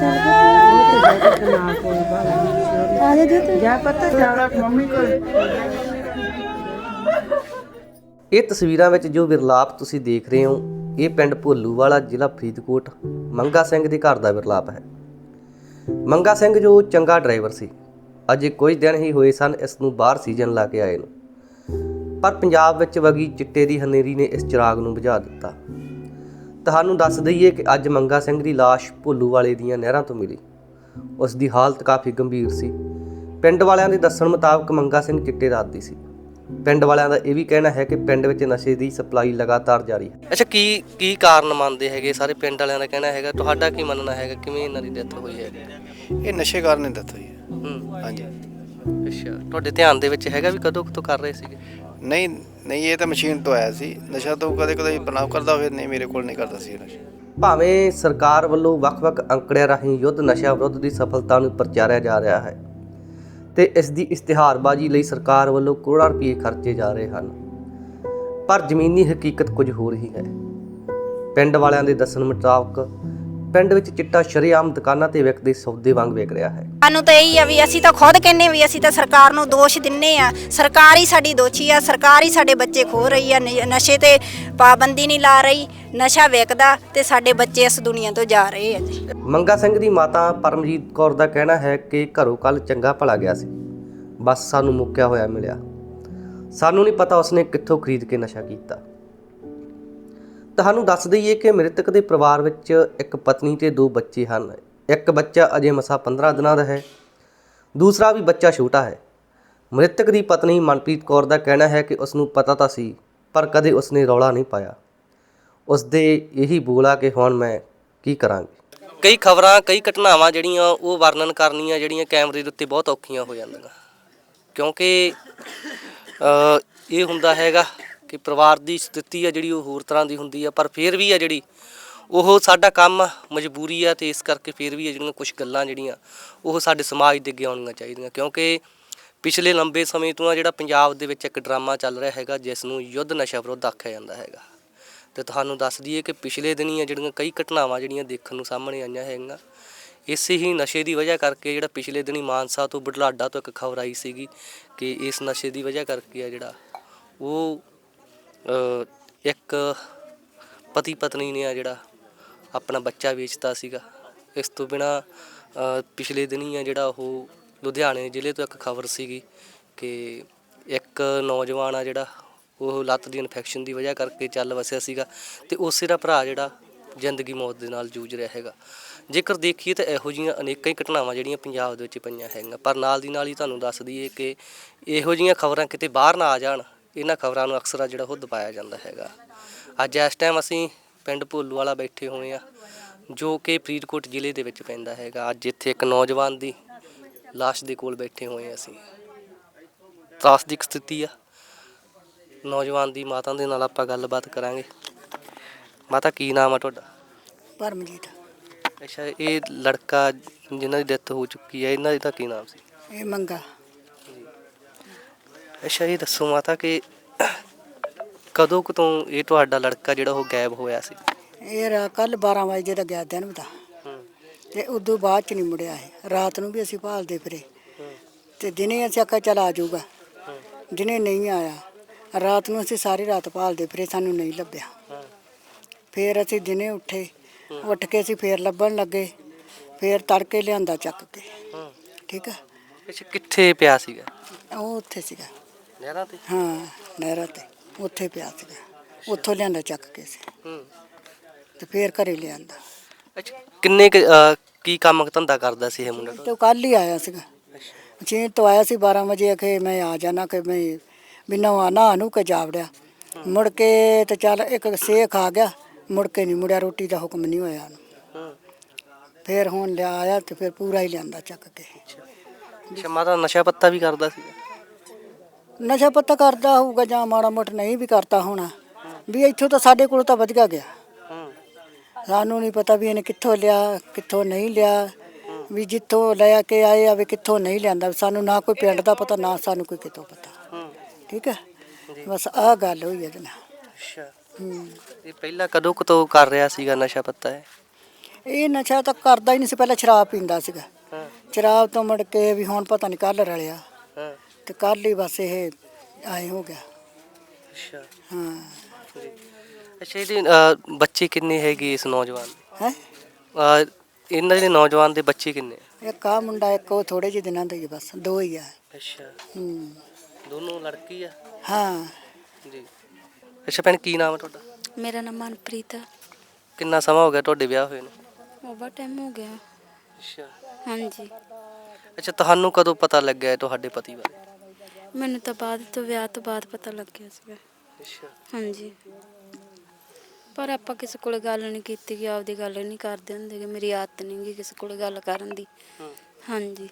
ਚੱਲ ਆ ਜਾ ਦੇ ਤੂੰ ਜਾ ਪਤਾ ਜਾਣਾ ਮੰਮੀ ਕੋਲ ਇਹ ਤਸਵੀਰਾਂ ਵਿੱਚ ਜੋ ਵਿਰਲਾਪ ਤੁਸੀਂ ਦੇਖ ਰਹੇ ਹੋ, ਇਹ ਪਿੰਡ ਭੋਲੂ ਵਾਲਾ ਜ਼ਿਲ੍ਹਾ ਫਰੀਦਕੋਟ, ਮੰਗਾ ਸਿੰਘ ਦੇ ਘਰ ਦਾ ਵਿਰਲਾਪ ਹੈ। ਮੰਗਾ ਸਿੰਘ ਜੋ ਚੰਗਾ ਡਰਾਈਵਰ ਸੀ, ਅਜੇ ਕੁਝ ਦਿਨ ਹੀ ਹੋਏ ਸਨ ਇਸ ਨੂੰ ਬਾਹਰ ਸੀਜ਼ਨ ਲਾ ਕੇ ਆਏ ਨੂੰ। ਪਰ ਪੰਜਾਬ ਵਿੱਚ ਵਗੀ ਚਿੱਟੇ ਦੀ ਹਨੇਰੀ ਨੇ ਇਸ ਚਿਰਾਗ ਨੂੰ ਬੁਝਾ ਦਿੱਤਾ। ਤੁਹਾਨੂੰ ਦੱਸ ਦਈਏ ਕਿ ਅੱਜ ਮੰਗਾ ਸਿੰਘ ਦੀ ਲਾਸ਼ ਭੋਲੂਵਾਲੇ ਦੀਆਂ ਨਹਿਰਾਂ ਤੋਂ ਮਿਲੀ। ਉਸ ਦੀ ਹਾਲਤ ਕਾਫੀ ਗੰਭੀਰ ਸੀ। ਪਿੰਡ ਵਾਲਿਆਂ ਦੇ ਦੱਸਣ ਮੁਤਾਬਕ ਮੰਗਾ ਸਿੰਘ ਚਿੱਟੇ ਰਾਤ ਦੀ ਸੀ। ਪਿੰਡ ਵਾਲਿਆਂ ਦਾ ਇਹ ਵੀ ਕਹਿਣਾ ਹੈ ਕਿ ਪਿੰਡ ਵਿੱਚ ਨਸ਼ੇ ਦੀ ਸਪਲਾਈ ਲਗਾਤਾਰ ਜਾਰੀ ਹੈ। ਅੱਛਾ ਕੀ ਕੀ ਕਾਰਨ ਮੰਨਦੇ ਹੈਗੇ? ਸਾਰੇ ਪਿੰਡ ਵਾਲਿਆਂ ਦਾ ਕਹਿਣਾ ਹੈਗਾ। ਤੁਹਾਡਾ ਕੀ ਮੰਨਣਾ ਹੈਗਾ? ਕਿਵੇਂ ਇਹਨਾਂ ਦੀ ਡੈਥ ਹੋਈ ਹੈਗੀ? ਇਹ ਨਸ਼ੇ ਕਾਰਨ ਹੀ ਦਿੱਤ ਹੋਈ ਹੈ। ਹੂੰ। ਹਾਂਜੀ। ਅੱਛਾ ਤੁਹਾਡੇ ਧਿਆਨ ਦੇ ਵਿੱਚ ਹੈਗਾ ਵੀ ਕਦੋਂ ਤੋਂ ਕਰ ਰਹੇ ਸੀਗੇ? ਨਹੀਂ ਨਹੀਂ, ਇਹ ਤਾਂ ਮਸ਼ੀਨ ਤੋਂ ਆਇਆ ਸੀ। ਨਸ਼ਾ ਤਾਂ ਕਦੇ ਕਦੇ ਬਨਾਵ ਕਰਦਾ ਹੋਵੇ, ਨਹੀਂ ਮੇਰੇ ਕੋਲ ਨਹੀਂ ਕਰਦਾ ਸੀ ਨਸ਼ਾ। ਭਾਵੇਂ ਸਰਕਾਰ ਵੱਲੋਂ ਵੱਖ-ਵੱਖ ਅੰਕੜਿਆਂ ਰਾਹੀਂ ਯੁੱਧ ਨਸ਼ਾ ਵਿਰੁੱਧ ਦੀ ਸਫਲਤਾ ਨੂੰ ਪ੍ਰਚਾਰਿਆ ਜਾ ਰਿਹਾ ਹੈ ਤੇ ਇਸ ਦੀ ਇਸ਼ਤਿਹਾਰਬਾਜ਼ੀ ਲਈ ਸਰਕਾਰ ਵੱਲੋਂ ਕਰੋੜਾਂ ਰੁਪਏ ਖਰਚੇ ਜਾ ਰਹੇ ਹਨ। ਪਰ ਜ਼ਮੀਨੀ ਹਕੀਕਤ ਕੁਝ ਹੋਰ ਹੀ ਹੈ। ਪਿੰਡ ਵਾਲਿਆਂ ਦੇ ਦੱਸਣ ਮੁਤਾਬਕ ਪਿੰਡ ਵਿੱਚ ਚਿੱਟਾ ਸ਼ਰੇਆਮ ਦੁਕਾਨਾਂ ਤੇ ਵਿਕਦੇ ਸੌਦੇ ਵਾਂਗ ਵਿਕ ਰਿਹਾ ਹੈ। ਸਾਨੂੰ ਤਾਂ ਇਹੀ ਆ ਵੀ ਅਸੀਂ ਤਾਂ ਖੁਦ ਕਹਿੰਨੇ ਵੀ ਅਸੀਂ ਤਾਂ ਸਰਕਾਰ ਨੂੰ ਦੋਸ਼ ਦਿੰਨੇ ਆ। ਸਰਕਾਰ ਹੀ ਸਾਡੀ ਦੋਸ਼ੀ ਆ ਸਰਕਾਰ ਹੀ ਸਾਡੇ ਬੱਚੇ ਖੋ ਰਹੀ ਆ ਨ- ਨਸ਼ੇ ਤੇ ਪਾਬੰਦੀ ਨਹੀਂ ਲਾ ਰਹੀ ਨਸ਼ਾ ਵੇਚਦਾ ਤੇ ਸਾਡੇ ਬੱਚੇ ਇਸ ਦੁਨੀਆ ਤੋਂ ਜਾ ਰਹੇ ਆ ਜੀ। ਮੰਗਾ ਸਿੰਘ ਦੀ ਮਾਤਾ ਪਰਮਜੀਤ ਕੌਰ ਦਾ ਕਹਿਣਾ ਹੈ ਕਿ ਘਰੋਂ ਕੱਲ ਚੰਗਾ ਭਲਾ ਗਿਆ ਸੀ। ਬਸ ਸਾਨੂੰ ਮੁੱਕਿਆ ਹੋਇਆ ਮਿਲਿਆ। ਸਾਨੂੰ ਨਹੀਂ ਪਤਾ ਉਸਨੇ ਕਿੱਥੋਂ ਖਰੀਦ ਕੇ ਨਸ਼ਾ ਕੀਤਾ। ਤੁਹਾਨੂੰ ਦੱਸ ਦਈਏ ਕਿ ਮ੍ਰਿਤਕ ਦੇ ਪਰਿਵਾਰ ਵਿੱਚ ਇੱਕ ਪਤਨੀ ਤੇ ਦੋ ਬੱਚੇ ਹਨ। ਇੱਕ ਬੱਚਾ ਅਜੇ ਮਸਾ 15 ਦਿਨਾਂ ਦਾ ਹੈ, ਦੂਸਰਾ ਵੀ ਬੱਚਾ ਛੋਟਾ ਹੈ। ਮ੍ਰਿਤਕ ਦੀ ਪਤਨੀ ਮਨਪ੍ਰੀਤ ਕੌਰ ਦਾ ਕਹਿਣਾ ਹੈ ਕਿ ਉਸ ਨੂੰ ਪਤਾ ਤਾਂ ਸੀ, ਪਰ ਕਦੇ ਉਸਨੇ ਰੌਲਾ ਨਹੀਂ ਪਾਇਆ। ਉਸ ਦੇ ਇਹੀ ਬੋਲਾ ਕਿ ਹੁਣ ਮੈਂ ਕੀ ਕਰਾਂਗੀ। ਕਈ ਖਬਰਾਂ, ਕਈ ਘਟਨਾਵਾਂ ਜਿਹੜੀਆਂ ਉਹ ਵਰਣਨ ਕਰਨੀਆਂ, ਜਿਹੜੀਆਂ ਕੈਮਰੇ ਦੇ ਉੱਤੇ ਬਹੁਤ ਔਖੀਆਂ ਹੋ ਜਾਂਦੀਆਂ। ਕਿਉਂਕਿ ਇਹ ਹੁੰਦਾ ਹੈਗਾ ਕਿ ਪਰਿਵਾਰ ਦੀ ਸਥਿਤੀ ਆ ਜਿਹੜੀ ਉਹ ਹੋਰ ਤਰ੍ਹਾਂ ਦੀ ਹੁੰਦੀ ਆ, ਪਰ ਫਿਰ ਵੀ ਆ ਜਿਹੜੀ ਉਹ ਸਾਡਾ ਕੰਮ ਮਜਬੂਰੀ ਆ ਤੇ ਇਸ ਕਰਕੇ ਫਿਰ ਵੀ ਆ ਜਿਹੜੀਆਂ ਕੁਝ ਗੱਲਾਂ ਜਿਹੜੀਆਂ ਉਹ ਸਾਡੇ ਸਮਾਜ ਦੇ ਅੱਗੇ ਆਉਣੀਆਂ ਚਾਹੀਦੀਆਂ। ਕਿਉਂਕਿ ਪਿਛਲੇ ਲੰਬੇ ਸਮੇਂ ਤੋਂ ਆ ਜਿਹੜਾ ਪੰਜਾਬ ਦੇ ਵਿੱਚ ਇੱਕ ਡਰਾਮਾ ਚੱਲ ਰਿਹਾ ਹੈਗਾ ਜਿਸ ਨੂੰ ਯੁੱਧ ਨਸ਼ਾ ਵਿਰੁੱਧ ਆਖਿਆ ਜਾਂਦਾ ਹੈਗਾ। ਤੇ ਤੁਹਾਨੂੰ ਦੱਸ ਦਈਏ ਕਿ ਪਿਛਲੇ ਦਿਨੀ ਆ ਜਿਹੜੀਆਂ ਕਈ ਘਟਨਾਵਾਂ ਜਿਹੜੀਆਂ ਦੇਖਣ ਨੂੰ ਸਾਹਮਣੇ ਆਈਆਂ ਹੈਗੀਆਂ, ਇਸੇ ਹੀ ਨਸ਼ੇ ਦੀ ਵਜ੍ਹਾ ਕਰਕੇ ਜਿਹੜਾ ਪਿਛਲੇ ਦਿਨੀ ਮਾਨਸਾ ਤੋਂ ਬੁਢਲਾਡਾ ਤੋਂ ਇੱਕ ਖਬਰ ਆਈ ਸੀਗੀ ਕਿ ਇਸ ਨਸ਼ੇ ਦੀ ਵਜ੍ਹਾ ਕਰਕੇ ਆ ਜਿਹੜਾ ਉਹ ਇੱਕ ਪਤੀ ਪਤਨੀ ਨੇ ਆ ਜਿਹੜਾ ਆਪਣਾ ਬੱਚਾ ਵੇਚਤਾ ਸੀਗਾ। ਇਸ ਤੋਂ ਬਿਨਾ ਪਿਛਲੇ ਦਿਨੀ ਆ ਜਿਹੜਾ ਉਹ ਲੁਧਿਆਣੇ ਜ਼ਿਲ੍ਹੇ ਤੋਂ ਇੱਕ ਖਬਰ ਸੀਗੀ ਕਿ ਇੱਕ ਨੌਜਵਾਨ ਆ ਜਿਹੜਾ ਉਹ ਲੱਤ ਦੀ ਇਨਫੈਕਸ਼ਨ ਦੀ ਵਜ੍ਹਾ ਕਰਕੇ ਚੱਲ ਵਸਿਆ ਸੀਗਾ ਤੇ ਉਸੇ ਦਾ ਭਰਾ ਜਿਹੜਾ ਜ਼ਿੰਦਗੀ ਮੌਤ ਦੇ ਨਾਲ ਜੂਝ ਰਿਹਾ ਹੈਗਾ। ਜੇਕਰ ਦੇਖੀਏ ਤਾਂ ਇਹੋ ਜਿਹੀਆਂ ਅਨੇਕਾਂ ਹੀ ਘਟਨਾਵਾਂ ਜਿਹੜੀਆਂ ਪੰਜਾਬ ਦੇ ਵਿੱਚ ਪਈਆਂ ਹੈਗੀਆਂ, ਪਰ ਨਾਲ ਦੀ ਨਾਲ ਹੀ ਤੁਹਾਨੂੰ ਦੱਸ ਦਈਏ ਕਿ ਇਹੋ ਜਿਹੀਆਂ ਖਬਰਾਂ ਕਿਤੇ ਬਾਹਰ ਨਾ ਆ ਜਾਣ। ਇਹਨਾਂ ਖਬਰਾਂ ਨੂੰ ਅਕਸਰ ਆ ਜਿਹੜਾ ਉਹ ਦਬਾਇਆ ਜਾਂਦਾ ਹੈਗਾ। ਅੱਜ ਇਸ ਟਾਈਮ ਅਸੀਂ ਪਿੰਡ ਭੋਲੂ ਵਾਲਾ ਬੈਠੇ ਹੋਏ ਆ ਜੋ ਕਿ ਫਰੀਦਕੋਟ ਜ਼ਿਲ੍ਹੇ ਦੇ ਵਿੱਚ ਪੈਂਦਾ ਹੈਗਾ। ਅੱਜ ਇੱਥੇ ਇੱਕ ਨੌਜਵਾਨ ਦੀ ਲਾਸ਼ ਦੇ ਕੋਲ ਬੈਠੇ ਹੋਏ ਆ ਅਸੀਂ। ਤਰਾਸਦਿਕ ਸਥਿਤੀ ਆ। ਨੌਜਵਾਨ ਦੀ ਮਾਤਾ ਦੇ ਨਾਲ ਆਪਾਂ ਗੱਲਬਾਤ ਕਰਾਂਗੇ। ਮਾਤਾ ਕੀ ਨਾਮ ਆ ਤੁਹਾਡਾ? ਪਰਮਜੀਤ। ਅੱਛਾ ਇਹ ਲੜਕਾ ਜਿਨ੍ਹਾਂ ਦੀ ਡੈਥ ਹੋ ਚੁੱਕੀ ਹੈ ਇਹਨਾਂ ਦਾ ਕੀ ਨਾਮ ਸੀ? ਇਹ ਮੰਗਾ। ਅੱਛਾ ਇਹ ਦੱਸੋ ਮਾਤਾ ਕਿ ਕਦੋਂ ਕੁ ਤੋਂ ਇਹ ਤੁਹਾਡਾ ਲੜਕਾ ਜਿਹੜਾ ਉਹ ਗਾਇਬ ਹੋਇਆ ਸੀ? ਇਹ ਕੱਲ 12 ਵਜੇ ਦਾ ਗਿਆ ਦਿਨ ਦਾ ਤੇ। ਉਦੋਂ ਬਾਅਦ ਚ ਨਹੀਂ ਮੁੜਿਆ ਇਹ। ਰਾਤ ਨੂੰ ਵੀ ਅਸੀਂ ਭਾਲਦੇ ਫਿਰੇ। ਤੇ ਦਿਨੇ ਅਸੀਂ ਆਖਿਆ ਚਲ ਆ ਜਾਊਗਾ। ਦਿਨੇ ਨਹੀਂ ਆਇਆ। ਰਾਤ ਨੂੰ ਅਸੀਂ ਸਾਰੀ ਰਾਤ ਭਾਲਦੇ ਫਿਰੇ ਸਾਨੂੰ ਨਹੀਂ ਲੱਭਿਆ। ਫੇਰ ਅਸੀਂ ਦਿਨੇ ਉੱਠੇ। ਉੱਠ ਕੇ ਅਸੀਂ ਫੇਰ ਲੱਭਣ ਲੱਗੇ। ਫੇਰ ਤੜਕੇ ਲਿਆਂਦਾ ਚੱਕ ਕੇ। ਠੀਕ ਆ? ਅੱਛਾ ਕਿੱਥੇ ਪਿਆ ਸੀਗਾ? ਉਹ ਉੱਥੇ ਸੀਗਾ। ਨਹਿਰਾਂ ਤੇ? ਹਾਂ ਨਹਿਰਾਂ ਤੇ। ਉੱਥੇ ਪਿਆ ਸੀਗਾ। ਉੱਥੋਂ ਲਿਆਂਦਾ ਚੱਕ ਕੇ ਸੀ ਹੂੰ। ਤੇ ਫੇਰ ਘਰੇ ਲਿਆਂਦਾ। ਅੱਛਾ ਕਿੰਨੇ ਕੁ, ਅਹ, ਕੀ ਕੰਮ ਧੰਦਾ ਕਰਦਾ ਸੀ ਇਹ ਮੁੰਡਾ? ਤੇ ਕੱਲ ਹੀ ਆਇਆ ਸੀਗਾ। ਚੀਨ ਤੋਂ ਆਇਆ ਸੀ 12 ਵਜੇ ਕਿ ਮੈਂ ਆ ਜਾਣਾ ਕਿ ਮੈਂ ਬਿਨਾਂ ਨਾ ਨੂੰ ਕੇ ਜਾਵੜਿਆ। ਮੁੜ ਕੇ ਤੇ ਚੱਲ ਇੱਕ ਸੇਖ ਆ ਗਿਆ। ਮੁੜ ਕੇ ਨਹੀਂ ਮੁੜਿਆ ਰੋਟੀ ਦਾ ਹੁਕਮ ਨਹੀਂ ਹੋਇਆ ਉਹਨੂੰ। ਹੂੰ। ਫੇਰ ਹੁਣ ਲਿਆ ਆਇਆ ਤੇ ਫਿਰ ਪੂਰਾ ਹੀ ਲਿਆਂਦਾ ਚੱਕ ਕੇ। ਅੱਛਾ। ਮਾਤਾ ਨਸ਼ਾ ਪੱਤਾ ਵੀ ਕਰਦਾ ਸੀਗਾ ਨਸ਼ਾ ਪੱਤਾ ਕਰਦਾ ਹੋਊਗਾ ਜਾਂ ਮਾੜਾ ਮੋਟਾ ਨਹੀਂ ਵੀ ਕਰਦਾ ਹੋਣਾ ਵੀ ਇੱਥੋਂ ਤਾਂ ਸਾਡੇ ਕੋਲ ਤਾਂ ਵਧੀਆ ਗਿਆ। ਹੂੰ ਸਾਨੂੰ ਨਹੀਂ ਪਤਾ ਵੀ ਇਹਨੇ ਕਿੱਥੋਂ ਲਿਆ ਕਿੱਥੋਂ ਨਹੀਂ ਲਿਆ ਵੀ ਜਿੱਥੋਂ ਲੈ ਕੇ ਆਏ ਆ ਵੀ ਕਿੱਥੋਂ ਨਹੀਂ ਲਿਆਂਦਾ। ਸਾਨੂੰ ਨਾ ਕੋਈ ਪਿੰਡ ਦਾ ਪਤਾ ਨਾ ਸਾਨੂੰ ਕੋਈ ਕਿਤੋਂ ਪਤਾ। ਠੀਕ ਹੈ? ਬਸ ਆਹ ਗੱਲ ਹੋਈ ਇਹਦੇ ਨਾਲ। ਅੱਛਾ। ਹੂੰ। ਇਹ ਪਹਿਲਾਂ ਕਦੋਂ ਕੁ ਤੋਂ ਕਰ ਰਿਹਾ ਸੀਗਾ ਨਸ਼ਾ ਪੱਤਾ ਹੈ ਇਹ ਨਸ਼ਾ ਤਾਂ ਕਰਦਾ ਹੀ ਨਹੀਂ ਸੀ ਪਹਿਲਾਂ ਸ਼ਰਾਬ ਪੀਂਦਾ ਸੀਗਾ। ਸ਼ਰਾਬ ਤੋਂ ਮੁੜ ਕੇ ਵੀ ਹੁਣ ਪਤਾ ਨਹੀਂ ਕੱਲ ਰਲਿਆ। ਹਾਂ। ਤੇ ਕੱਲ ਹੀ ਬਸ ਇਹ ਆਏ ਹੋ ਗਿਆ। ਅੱਛਾ। ਹਾਂ। ਜੀ ਅੱਛਾ ਇਹਦੇ ਅਹ, ਬੱਚੇ ਕਿੰਨੇ ਹੈਗੇ ਇਸ ਨੌਜਵਾਨ ਦੇ? ਹੈ? ਅਹ, ਇਹਨਾਂ ਦੇ ਨੌਜਵਾਨ ਦੇ ਬੱਚੇ ਕਿੰਨੇ ਇੱਕ ਆ ਮੁੰਡਾ ਇੱਕ ਉਹ ਥੋੜੇ ਜਿਹੇ ਦਿਨਾਂ ਦਾ ਹੀ ਆ ਬਸ ਦੋ ਹੀ ਆ। ਅੱਛਾ। ਹੂੰ। ਦੋਨੋਂ ਲੜਕੀ ਆ? ਹਾਂ। ਜੀ। ਅੱਛਾ ਭੈਣ ਕੀ ਨਾਮ ਹੈ ਤੁਹਾਡਾ? ਮੇਰਾ ਨਾਮ ਮਨਪ੍ਰੀਤ ਕਿੰਨਾ ਸਮਾਂ ਹੋ ਗਿਆ ਤੁਹਾਡੇ ਵਿਆਹ ਹੋਏ ਨੂੰ? ਓਵਰ ਟਾਈਮ ਹੋ ਗਿਆ। ਅੱਛਾ। ਹਾਂਜੀ। ਅੱਛਾ ਤੁਹਾਨੂੰ ਕਦੋਂ ਪਤਾ ਲੱਗਿਆ ਤੁਹਾਡੇ ਪਤੀ ਬਾਰੇ? ਮੈਨੂੰ ਤਾਂ ਬਾਅਦ ਤੋਂ ਵਿਆਹ ਤੋਂ ਬਾਅਦ ਪਤਾ ਲੱਗਿਆ ਸੀਗਾ। ਅੱਛਾ। ਹਾਂਜੀ। ਪਰ ਆਪਾਂ ਕਿਸੇ ਕੋਲ ਗੱਲ ਨਹੀਂ ਕੀਤੀ ਕਿ ਆਪਦੀ ਗੱਲ ਨਹੀਂ ਕਰਦੇ ਹੁੰਦੇ ਕਿ ਮੇਰੀ ਆਦਤ ਨਹੀਂ ਗੀ ਕਿਸੇ ਕੋਲ ਗੱਲ ਕਰਨ ਦੀ। ਹੂੰ। ਹਾਂਜੀ।